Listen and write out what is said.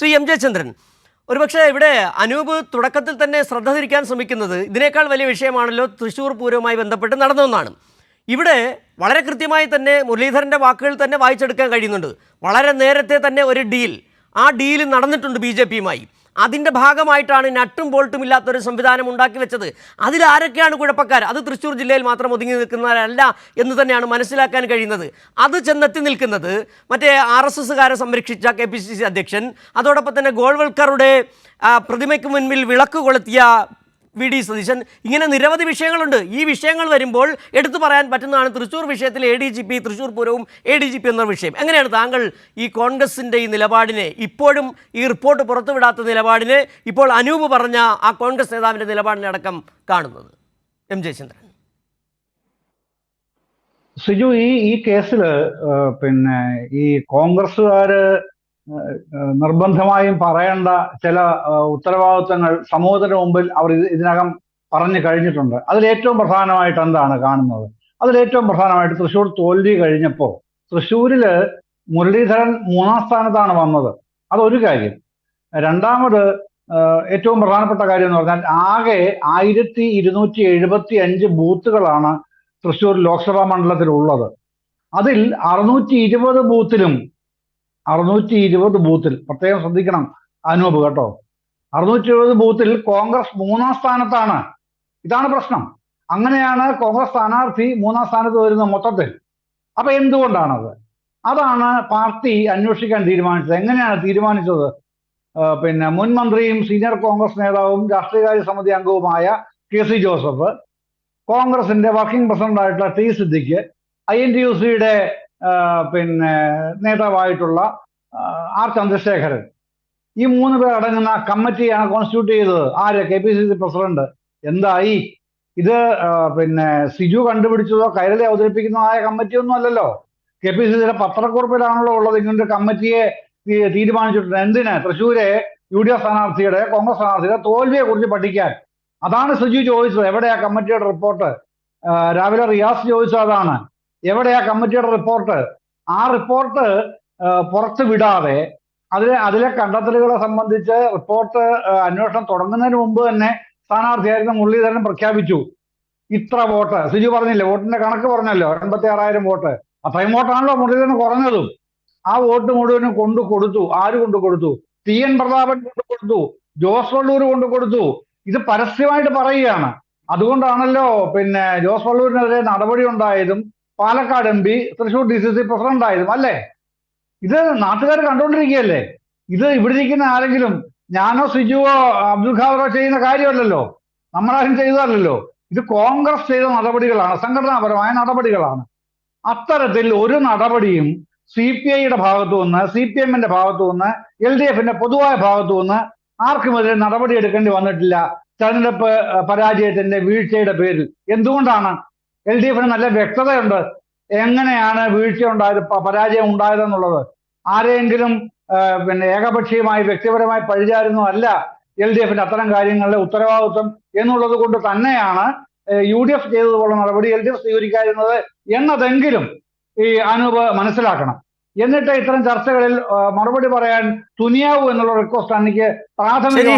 Shri M Jayachandran ഒരുപക്ഷെ ഇവിടെ അനൂപ് തുടക്കത്തിൽ തന്നെ ശ്രദ്ധ തിരിക്കാൻ ശ്രമിക്കുന്നത് ഇതിനേക്കാൾ വലിയ വിഷയമാണല്ലോ തൃശ്ശൂർ പൂരവുമായി ബന്ധപ്പെട്ട് നടന്നതെന്നാണ് ഇവിടെ വളരെ കൃത്യമായി തന്നെ മുരളീധരന്റെ വാക്കുകൾ തന്നെ വായിച്ചെടുക്കാൻ കഴിയുന്നുണ്ട്. വളരെ നേരത്തെ തന്നെ ഒരു ഡീൽ. ആ ഡീൽ നടന്നിട്ടുണ്ട് ബി ജെ പിയുമായി. അതിന്റെ ഭാഗമായിട്ടാണ് നട്ടും ബോൾട്ടും ഇല്ലാത്തൊരു സംവിധാനം ഉണ്ടാക്കി വെച്ചത്. അതിലാരൊക്കെയാണ് കുഴപ്പക്കാർ? അത് തൃശ്ശൂർ ജില്ലയിൽ മാത്രം ഒതുങ്ങി നിൽക്കുന്നവരല്ല എന്ന് തന്നെയാണ് മനസ്സിലാക്കാൻ കഴിയുന്നത്. അത് ചെന്നെത്തി നിൽക്കുന്നത് മറ്റേ ആർ എസ് എസ്സുകാരെ സംരക്ഷിച്ച കെ പി സി സി അധ്യക്ഷൻ അതോടൊപ്പം തന്നെ ഗോൾവൽക്കറുടെ പ്രതിമയ്ക്ക് മുൻപിൽ വിളക്ക് കൊളുത്തിയ വി ഡി സതീശൻ. ഇങ്ങനെ നിരവധി വിഷയങ്ങളുണ്ട്. ഈ വിഷയങ്ങൾ വരുമ്പോൾ എടുത്തു പറയാൻ പറ്റുന്നതാണ് തൃശ്ശൂർ വിഷയത്തിൽ A D G P Thrissur പൂരവും A D G P എന്ന വിഷയം. എങ്ങനെയാണ് താങ്കൾ ഈ കോൺഗ്രസിന്റെ ഈ നിലപാടിനെ ഇപ്പോഴും ഈ റിപ്പോർട്ട് പുറത്തുവിടാത്ത നിലപാടിനെ ഇപ്പോൾ അനൂപ് പറഞ്ഞ ആ കോൺഗ്രസ് നേതാവിന്റെ നിലപാടിനെ അടക്കം കാണുന്നത്? എം ജയചന്ദ്രൻ. സിജു ഈ ഈ കേസിൽ പിന്നെ ഈ ഏഹ്, നിർബന്ധമായും പറയേണ്ട ചില ഉത്തരവാദിത്തങ്ങൾ സമൂഹത്തിന് മുമ്പിൽ അവർ ഇതിനകം പറഞ്ഞു കഴിഞ്ഞിട്ടുണ്ട്. അതിൽ ഏറ്റവും പ്രധാനമായിട്ട് എന്താണ് കാണുന്നത്? അതിൽ ഏറ്റവും പ്രധാനമായിട്ട് തൃശ്ശൂർ തോൽവി കഴിഞ്ഞപ്പോൾ തൃശ്ശൂരിൽ മുരളീധരൻ മൂന്നാം സ്ഥാനത്താണ് വന്നത്. അതൊരു കാര്യം. രണ്ടാമത് ഏറ്റവും പ്രധാനപ്പെട്ട കാര്യം എന്ന് പറഞ്ഞാൽ ആകെ ആയിരത്തി ഇരുന്നൂറ്റി എഴുപത്തി അഞ്ച് ബൂത്തുകളാണ് തൃശ്ശൂർ ലോക്സഭാ മണ്ഡലത്തിൽ ഉള്ളത് അതിൽ അറുന്നൂറ്റി ഇരുപത് ബൂത്തിലും അറുന്നൂറ്റി ഇരുപത് ബൂത്തിൽ. പ്രത്യേകം ശ്രദ്ധിക്കണം അനൂപ് കേട്ടോ. അറുന്നൂറ്റി ഇരുപത് ബൂത്തിൽ കോൺഗ്രസ് മൂന്നാം സ്ഥാനത്താണ്. ഇതാണ് പ്രശ്നം. അങ്ങനെയാണ് കോൺഗ്രസ് സ്ഥാനാർത്ഥി മൂന്നാം സ്ഥാനത്ത് വരുന്ന മൊത്തത്തിൽ. അപ്പൊ എന്തുകൊണ്ടാണത്? അതാണ് പാർട്ടി അന്വേഷിക്കാൻ തീരുമാനിച്ചത്. എങ്ങനെയാണ് തീരുമാനിച്ചത്? പിന്നെ മുൻ മന്ത്രിയും സീനിയർ കോൺഗ്രസ് നേതാവും രാഷ്ട്രീയകാര്യ സമിതി അംഗവുമായ കെ സി ജോസഫ് കോൺഗ്രസിന്റെ working പ്രസിഡന്റായിട്ടുള്ള T Siddique I N T U സിയുടെ പിന്നെ നേതാവായിട്ടുള്ള ആർ ചന്ദ്രശേഖരൻ. ഈ മൂന്ന് പേർ അടങ്ങുന്ന കമ്മിറ്റിയാണ് കോൺസ്റ്റിറ്റ്യൂട്ട് ചെയ്തത്. ആര്? K P C C president. എന്തായി? ഇത് പിന്നെ സിജു കണ്ടുപിടിച്ചതോ കൈരളി അവതരിപ്പിക്കുന്നതായ കമ്മിറ്റിയൊന്നും അല്ലല്ലോ. കെ പി സി സിയുടെ പത്രക്കുറിപ്പിലാണല്ലോ ഉള്ളത്. ഇങ്ങനൊരു കമ്മിറ്റിയെ തീരുമാനിച്ചിട്ടുണ്ട്. എന്തിന്? തൃശ്ശൂരെ യു ഡി എഫ് സ്ഥാനാർത്ഥിയുടെ കോൺഗ്രസ് സ്ഥാനാർത്ഥിയുടെ തോൽവിയെ കുറിച്ച് പഠിക്കാൻ. അതാണ് സിജു ചോദിച്ചത്. എവിടെയാ കമ്മിറ്റിയുടെ റിപ്പോർട്ട്? രാവിലെ റിയാസ് ചോദിച്ചത് അതാണ്. എവിടെയാ കമ്മിറ്റിയുടെ റിപ്പോർട്ട്? ആ റിപ്പോർട്ട് പുറത്തു വിടാതെ അതിലെ അതിലെ കണ്ടെത്തലുകളെ സംബന്ധിച്ച് റിപ്പോർട്ട് അന്വേഷണം തുടങ്ങുന്നതിന് മുമ്പ് തന്നെ സ്ഥാനാർത്ഥിയായിരുന്ന മുരളീധരൻ പ്രഖ്യാപിച്ചു. ഇത്ര വോട്ട്. സിജു പറഞ്ഞില്ലേ വോട്ടിന്റെ കണക്ക് പറഞ്ഞല്ലോ എൺപത്തി ആറായിരം വോട്ട്. അത്രയും വോട്ടാണല്ലോ മുരളീധരൻ കുറഞ്ഞതും. ആ വോട്ട് മുഴുവനും കൊണ്ടു കൊടുത്തു. ആര് കൊണ്ടു കൊടുത്തു? ടി എൻ പ്രതാപൻ കൊണ്ടു കൊടുത്തു. ജോസ് വള്ളൂർ കൊണ്ടു കൊടുത്തു. ഇത് പരസ്യമായിട്ട് പറയുകയാണ്. അതുകൊണ്ടാണല്ലോ പിന്നെ ജോസ് വള്ളൂരിനെതിരെ നടപടി ഉണ്ടായതും Palakkad M P Thrissur D C C president ആയതും അല്ലേ? ഇത് നാട്ടുകാർ കണ്ടുകൊണ്ടിരിക്കുകയല്ലേ ഇത് ഇവിടെ ഇരിക്കുന്ന ആരെങ്കിലും ഞാനോ സിജുവോ അബ്ദുൽ ഖാദറോ ചെയ്യുന്ന കാര്യമല്ലല്ലോ. നമ്മളാരും ചെയ്തതല്ലോ ഇത് കോൺഗ്രസ് ചെയ്ത നടപടികളാണ് സംഘടനാപരമായ നടപടികളാണ്. അത്തരത്തിൽ ഒരു നടപടിയും സി പി ഐയുടെ ഭാഗത്തു നിന്ന് സി പി എമ്മിന്റെ ഭാഗത്തു നിന്ന് എൽ ഡി എഫിന്റെ പൊതുവായ ഭാഗത്തു നിന്ന് ആർക്കുമെതിരെ നടപടി എടുക്കേണ്ടി വന്നിട്ടില്ല. തെരഞ്ഞെടുപ്പ് പരാജയത്തിന്റെ വീഴ്ചയുടെ പേരിൽ. എന്തുകൊണ്ടാണ് എൽ ഡി എഫിന് നല്ല വ്യക്തതയുണ്ട്. എങ്ങനെയാണ് വീഴ്ച ഉണ്ടായത് പരാജയം ഉണ്ടായതെന്നുള്ളത്. ആരെയെങ്കിലും പിന്നെ ഏകപക്ഷീയമായി വ്യക്തിപരമായി പഴിചാരുന്നതല്ല എൽ ഡി എഫിന്റെ അത്തരം കാര്യങ്ങളിലെ ഉത്തരവാദിത്വം എന്നുള്ളത് കൊണ്ട് തന്നെയാണ് യു ഡി എഫ് ചെയ്തതുപോലുള്ള നടപടി എൽ ഡി എഫ് സ്വീകരിക്കാതിരുന്നത് എന്നതെങ്കിലും ഈ അനൂപ് മനസ്സിലാക്കണം. എന്നിട്ട് ഇത്തരം ചർച്ചകളിൽ മറുപടി പറയാൻ തുനിയാവൂ എന്നുള്ള റിക്വസ്റ്റ് ആണ് എനിക്ക് ശരി